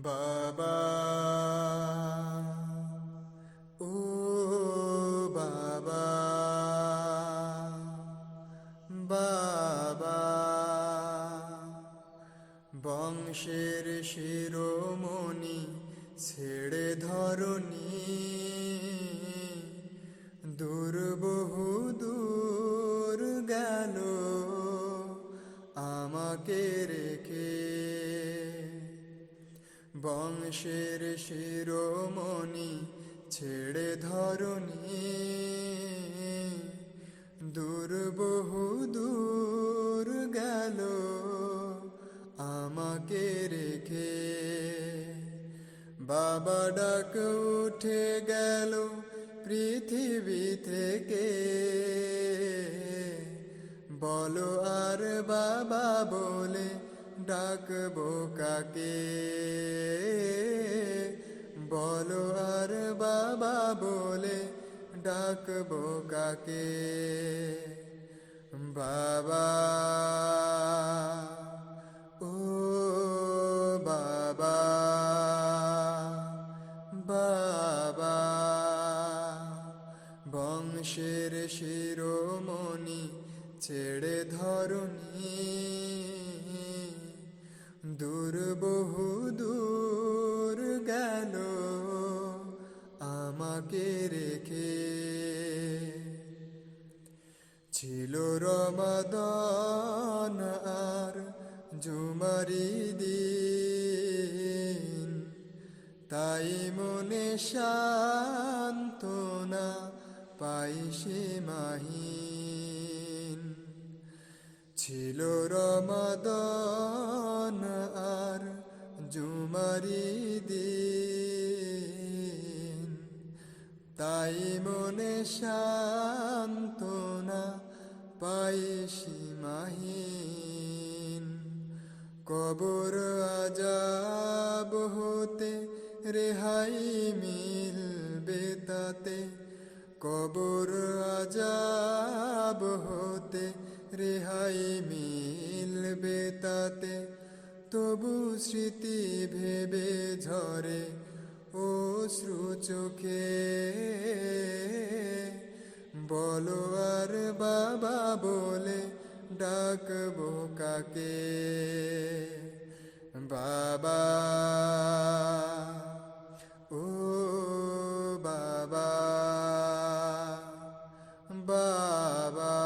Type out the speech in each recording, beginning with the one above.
বাবা ও বাবা বাবা বংশের শিরোমণি ছেড়ে ধরনি বংশের শিরোমণি ছেড়ে ধরনি দূর বহু দূর গেল আমাকে রেখে। বাবা ডাক উঠে গেল পৃথিবী থেকে। বলো আর বাবা বলে ডাকবো কাকে? বলো আর বাবা বলে ডাকবো কাকে? বাবা, ও বাবা বাবা, বংশের শিরোমণি ছেড়ে ধরনি আমাকে রেখে। ছিল রমাদান আর জুমারি দিন, তাই মনে শান্তনা পাই সে মাহিন। ছিল রমাদান আর জুমারি দিন তাই মনে শান্তনা পাই সীমাহীন। কবর আজাব হতে রেহাই মিলবে তাতে, কবর আজাব হতে রেহাই মিলবে তাতে। তবু স্মৃতি ভেবে ঝরে ও শ্রু চোখে। বলো আর বাবা বলে ডাকবো কাকে? বাবা, ও বাবা বাবা,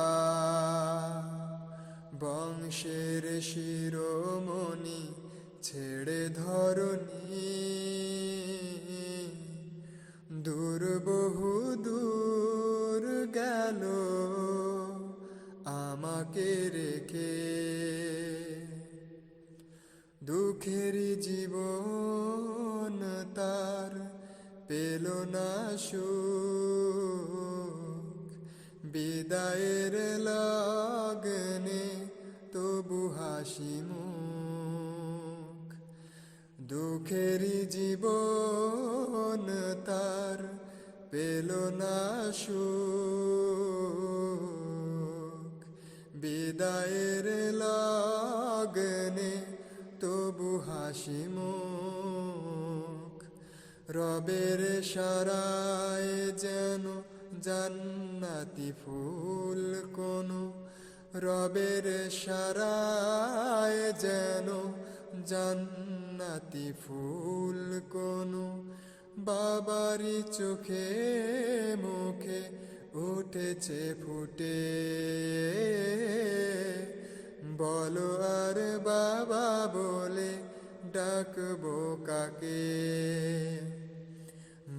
বংশের শিরোমণি ছেড়ে ধরনি পেল না সুখ, বিদায়ের লগনে তবু হাসি মুখ। দুঃখের জীবন তার পেল না সুখ, বিদায়ের সারায় যেন জান্নাতি ফুল কোনো। রবের সারায় যেন জান্নাতি ফুল কোনো। বাবারি চোখে মুখে উঠেছে, ফুটে। বলো আর বাবা বলে ডাকবো কাকে?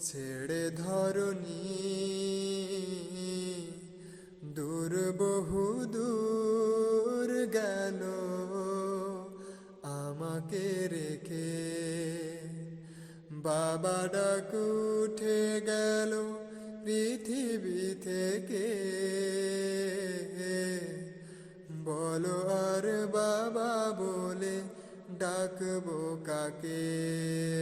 ছেড়ে ধরনি দূর বহু দূর গেল আমাকে রেখে। বাবা ডাক উঠে গেল পৃথিবী থেকে। বলো আর বাবা বলে ডাকবো কাকে?